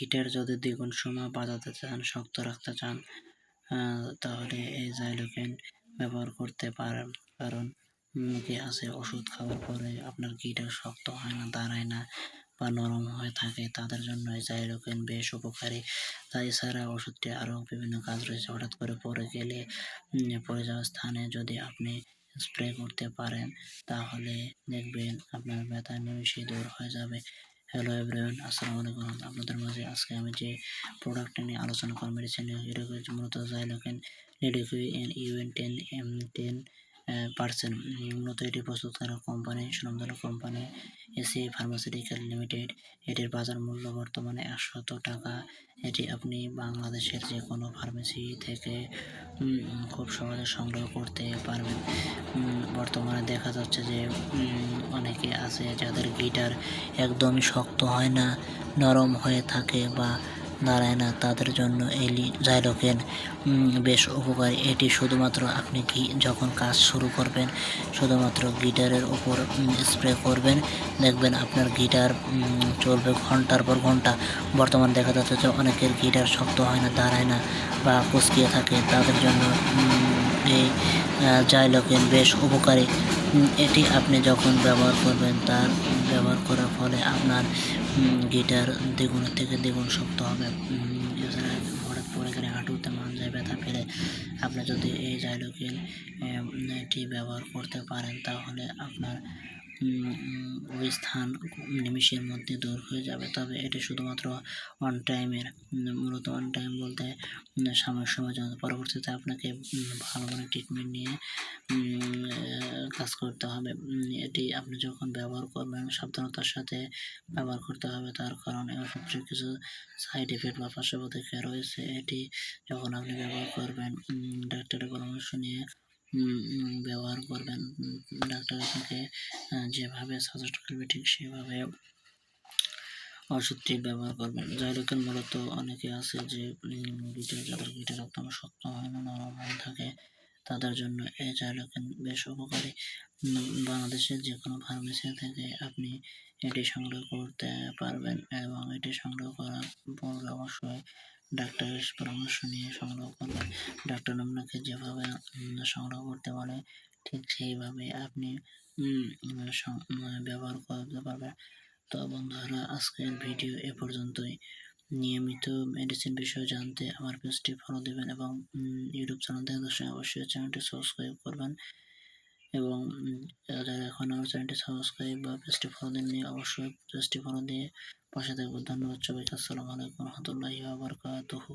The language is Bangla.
হিটের যদি দ্বিগুণ সময় বাজাতে চান, শক্ত রাখতে চান তাহলে এই জাইলোকেন ব্যবহার করতে পারেন। কারণ মুখে আছে, ওষুধ খাওয়ার পরে আপনার গিটার শক্ত হয় না, দাঁড়ায় না বা নরম হয়ে থাকে, তাদের জন্য এই জাইলোকেন বেশ উপকারী। তাই এছাড়া ওষুধটি আরও বিভিন্ন কাজ রয়েছে। হঠাৎ করে পড়ে গেলে পড়ে যাওয়ার স্থানে যদি আপনি স্প্রে করতে পারেন, তাহলে দেখবেন আপনার ব্যথা নিমিশেই দূর হয়ে যাবে। হ্যালো এভরিওয়ান আসসালামু আলাইকুম আপনাদের মাঝে আজকে আমি যে প্রোডাক্টটা নিয়ে আলোচনা করব মেডিসিন এটা হচ্ছে মূলত জাইলোকেন রেডিকুই এন ইউএন টেন এম টেন পার্সেন্ট মূলত এটি প্রস্তুত করা কোম্পানি সুনামধন্য কোম্পানি এসি ফার্মাসিউটিক্যাল লিমিটেড, এটির বাজার মূল্য বর্তমানে একশত টাকা। এটি আপনি বাংলাদেশের যে কোনো ফার্মেসি থেকে খুব সহজে সংগ্রহ করতে পারবেন। বর্তমানে দেখা যাচ্ছে যে অনেকে আছে যাদের গিটার একদমই শক্ত হয় না, নরম হয়ে থাকে বা দাঁড়ায় না তাদের জন্য এলি জাইলোকেন বেশ উপকারী। এটি শুধুমাত্র আপনি কি যখন কাজ শুরু করবেন, শুধুমাত্র গিটারের উপর স্প্রে করবেন? দেখবেন আপনার গিটার চলবে ঘণ্টার পর ঘণ্টা। বর্তমান দেখা যাচ্ছে যে অনেকের গিটার শক্ত হয় না, দাঁড়ায় না বা কুচকিয়ে থাকে। তাদের জন্য এই জাইলোকেন বেশ উপকারী। এটি আপনি যখন ব্যবহার করবেন, তার ব্যবহার করার ফলে আপনার গিটার দ্বিগুণ থেকে দ্বিগুণ শক্ত হবে। হঠাৎ পরে গেলে হাঁটুতে মাঞ্জায় ব্যথা পেলে আপনি যদি এই জাইলোকেন এটি ব্যবহার করতে পারেন, তাহলে আপনার ওই স্থান নিমিষের মধ্যে দূর হয়ে যাবে। তবে এটি শুধুমাত্র ওয়ান টাইমের মূলত অন টাইম বলতে সাময়িক সময় জন্য। পরবর্তীতে আপনাকে ভালো করে ট্রিটমেন্ট নিয়ে কাজ করতে হবে। এটি আপনি যখন ব্যবহার করবেন, সাবধানতার সাথে ব্যবহার করতে হবে। তার কারণ ওষুধটির কিছু সাইড এফেক্ট বা পার্শ্ব রয়েছে। এটি যখন আপনি ব্যবহার করবেন ডাক্তারের পরামর্শ নিয়ে ব্যবহার করবেন। ডাক্তার আপনাকে যেভাবে সাজেস্ট করবে ঠিক সেভাবে ওষুধটি ব্যবহার করবেন। জাইলোকেন মূলত অনেকে আছে যে গিটার যাদের গিটার একদম শক্ত হয় না নরম থাকে, তাদের জন্য এই জাইলোকেন বেশ উপকারী। বাংলাদেশের যে কোনো ফার্মেসি থেকে আপনি এটি সংগ্রহ করতে পারবেন এবং এটি সংগ্রহ করার পূর্বে অবশ্যই ডাক্তারের পরামর্শ নিয়ে সংগ্রহ করবেন। ডাক্তার আপনাকে যেভাবে সংগ্রহ করতে বলে ঠিক সেইভাবে আপনি ব্যবহার করতে পারবেন। তো বন্ধুরা, আজকের ভিডিও এ পর্যন্তই। নিয়মিত মেডিসিন বিষয়ে জানতে আমার পেজটি ফলো দেবেন এবং ইউটিউব চ্যানেল থেকে দর্শক অবশ্যই চ্যানেলটি সাবস্ক্রাইব করবেন। এবং যারা এখন আমার চ্যানেলটি সাবস্ক্রাইব বা পেজটি ফলো দেননি, অবশ্যই পেজটি ফলো দিয়ে পাশে থাকবেন ধন্যবাদ সবাইকে। আসসালামু আলাইকুম রহমতুল্লাহি ওয়া বারাকাতুহু।